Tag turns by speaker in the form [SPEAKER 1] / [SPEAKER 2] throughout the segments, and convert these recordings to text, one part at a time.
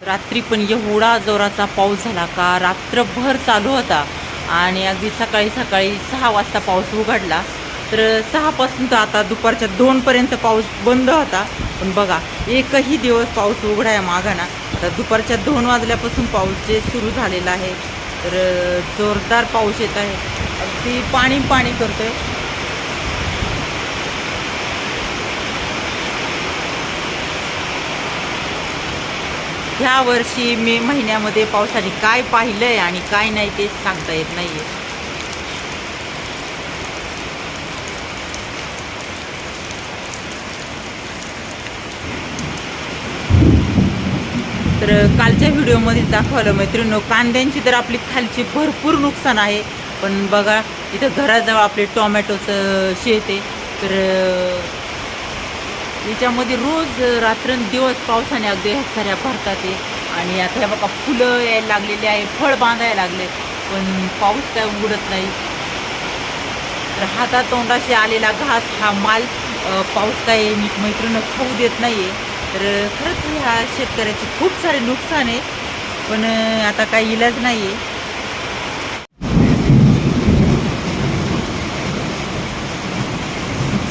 [SPEAKER 1] रात्री पण एवढा जोराचा पाऊस झाला का रात्रभर चालू होता आणि अगदी सकाळी सकाळी सहा वाजता पाऊस उघडला. तर सहापासून तर आता दुपारच्या दोनपर्यंत पाऊस बंद होता. पण बघा एकही दिवस पाऊस उघडाय मागा ना आता दुपारच्या दोन वाजल्यापासून पाऊस जे सुरू झालेला आहे तर जोरदार पाऊस येत आहे. अगदी पाणी पाणी करतो आहे ह्या वर्षी मे महिन्यामध्ये पावसाने काय पाहिलं आहे आणि काय नाही ते सांगता येत नाहीये. तर कालच्या व्हिडिओमध्ये दाखवलं मैत्रिणी कांद्यांची तर आपली खालची भरपूर नुकसान आहे पण बघा इथं घराजवळ आपले टोमॅटोचं शेत आहे. तर याच्यामध्ये रोज रात्रंदिवस पावसाने अगदी साऱ्या भरतात आहे आणि आता हे बघा फुलं यायला लागलेली आहे फळ बांधायला लागले. पण पाऊस काय उघडत नाही. तर हातात तोंडाशी आलेला घास हा माल पाऊस काय नीट मैत्रीनं खाऊ देत नाही आहे तर खरंच ह्या शेतकऱ्याचे खूप सारे नुकसान आहे. पण आता काही इलाज नाही आहे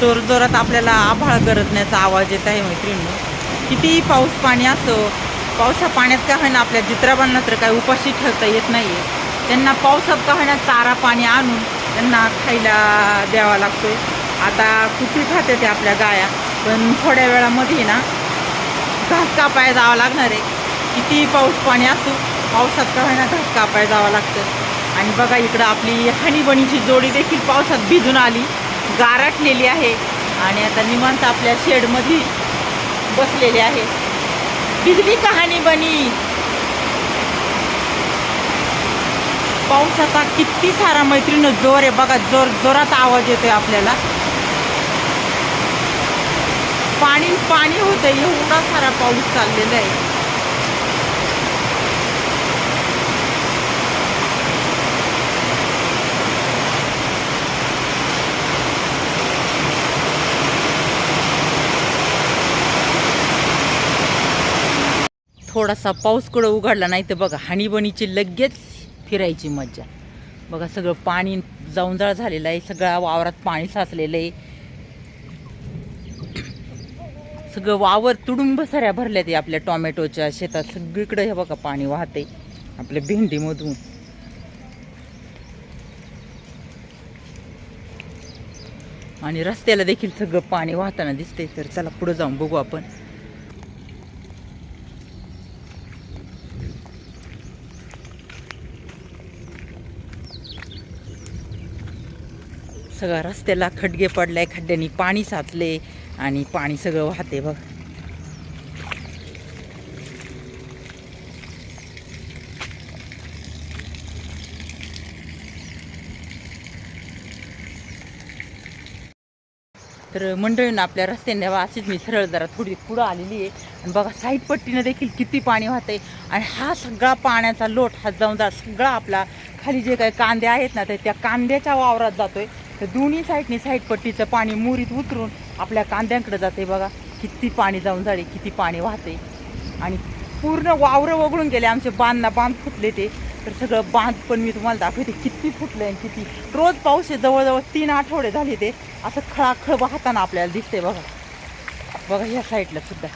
[SPEAKER 1] जोर जोरात आपल्याला आभाळ गरजण्याचा आवाज येत आहे मैत्रिणी कितीही पाऊस पाणी असो पावसा पाण्यात काय होईना आपल्या जित्राबांना तर काही उपाशी ठेवता येत नाही आहे त्यांना पावसात का होईना चारा पाणी आणून त्यांना खायला द्यावा लागतोय. आता कुठे खाते ते आपल्या गाया? पण थोड्या वेळामध्ये ना घास कापायला जावं लागणार आहे. कितीही पाऊस पाणी असो पावसात का होईना घास कापायला जावं लागतं. आणि बघा इकडं आपली हानीबणीची जोडी देखील पावसात भिजून आली. गारटलेली आहे. आणि आता निवांत आपल्या शेडमध्ये बसलेली आहे. बिजली कहाणी बनी. पाऊस आता किती सारा मैत्रीण जोर आहे बघा जोर जोरात आवाज येतोय आपल्याला. पाणी पाणी होतं एवढा सारा पाऊस चाललेला आहे. थोडासा पाऊस कडं उघडला नाही तर बघा हाणीबणीची लगेच फिरायची मज्जा. बघा सगळं पाणी जाऊंजाळ झालेलं आहे सगळ्या वावरात पाणी साचलेलं आहे. सगळं वावर तुडुंब सऱ्या भरल्यात आहे आपल्या टोमॅटोच्या शेतात. सगळीकडे हे बघा पाणी वाहते आपल्या भेंडीमधून. आणि रस्त्याला देखील सगळं पाणी वाहताना दिसते तर चला पुढे जाऊन बघू आपण. सगळा रस्त्याला खड्डे पडलाय खड्ड्यांनी पाणी साचले आणि पाणी सगळं वाहते बघ. तर मंडळीनं आपल्या रस्त्याने अशीच मी सरळ जरा थोडी पुढं आलेली आहे. आणि बघा साईड पट्टीनं देखील किती पाणी वाहते. आणि हा सगळा पाण्याचा लोट हा जाऊन जा सगळा आपला खाली जे काही कांदे आहेत ना तर त्या कांद्याच्या वावरात जातोय. तर दोन्ही साईडनी साईड पट्टीचं पाणी मुरीत उतरून आपल्या कांद्यांकडे जाते बघा. किती पाणी जाऊन झाले किती पाणी वाहते. आणि पूर्ण वावरं वगळून गेले आमचे बांधना बांध फुटले ते. तर सगळं बांध पण मी तुम्हाला दाखवते किती फुटले आणि किती. रोज पाऊस आहे जवळजवळ तीन आठवडे झाले ते. असं खळाखळ वाहताना आपल्याला दिसते बघा. बघा ह्या साईडला सुद्धा.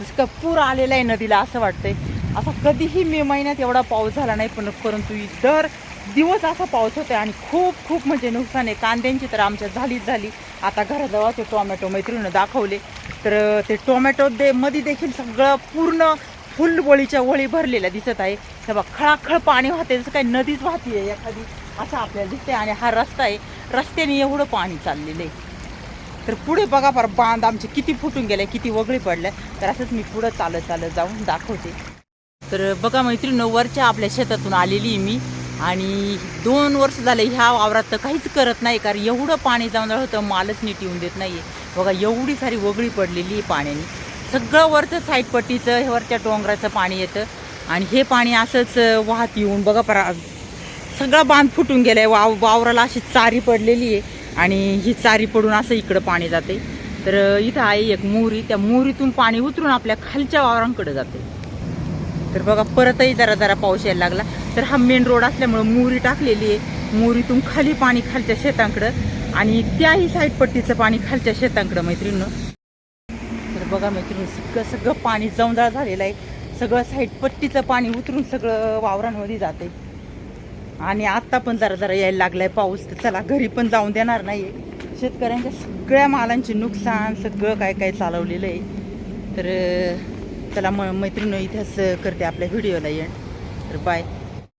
[SPEAKER 1] जसं का पूर आलेला आहे नदीला असं वाटतंय. असा कधीही मे महिन्यात एवढा पाऊस झाला नाही पण परंतु दर दिवस असा पाऊस होतोय आणि खूप खूप म्हणजे नुकसान आहे. कांद्यांची तर आमच्या झालीच झाली. आता घराजवळ ते टोमॅटो मैत्रिणीनं दाखवले. तर ते टोमॅटो दे मध्ये देखील सगळं पूर्ण फुलबोळीच्या ओळी भरलेल्या दिसत आहे. तेव्हा बघ खळाखळ पाणी वाहते जसं काही नदीच वाहते एखादी असं आपल्याला दिसते आणि हा रस्ता आहे. रस्त्याने एवढं पाणी चाललेलं आहे. तर पुढे बघा पर बांध आमचे किती फुटून गेले किती वगळी पडल्या तर असंच मी पुढं चालत चालत जाऊन दाखवते. तर बघा मैत्रिणी वरच्या आपल्या शेतातून आलेली आहे मी. आणि दोन वर्ष झाले ह्या वावरात तर काहीच करत नाही कारण एवढं पाणी जाऊन होतं मालच नीट येऊन देत नाही बघा एवढी सारी वगळी पडलेली आहे पाण्याने. सगळं वरचं साईड पट्टीचं हे वरच्या डोंगराचं पाणी येतं. आणि हे पाणी असंच वाहत येऊन बघा परा सगळं बांध फुटून गेलाय. वाव वावराला अशी चारी पडलेली आहे. आणि ही चारी पडून असं इकडं पाणी जाते तर इथं आहे एक मोहरी त्या मोहरीतून पाणी उतरून आपल्या खालच्या वावरांकडे जाते तर बघा परतही जरा जरा पाऊस यायला लागला. तर हा मेन रोड असल्यामुळं मोरी टाकलेली आहे. मोरीतून खाली पाणी खालच्या शेतांकडं आणि त्याही साईड पट्टीचं पाणी खालच्या शेतांकडं मैत्रिणीनं. तर बघा मैत्रिणी सगळं सगळं पाणी जमदार झालेलं आहे. सगळं साईड पट्टीचं पाणी उतरून सगळं वावरांमध्ये जाते आणि आत्ता पण जरा जरा यायला लागलाय पाऊस. तर चला घरी पण जाऊन देणार नाही शेतकऱ्यांच्या सगळ्या मालांचे नुकसान सगळं काय काय चालवलेलं आहे. तर चला म मैत्रिणी इथेच करते आपल्या व्हिडिओला येण तर बाय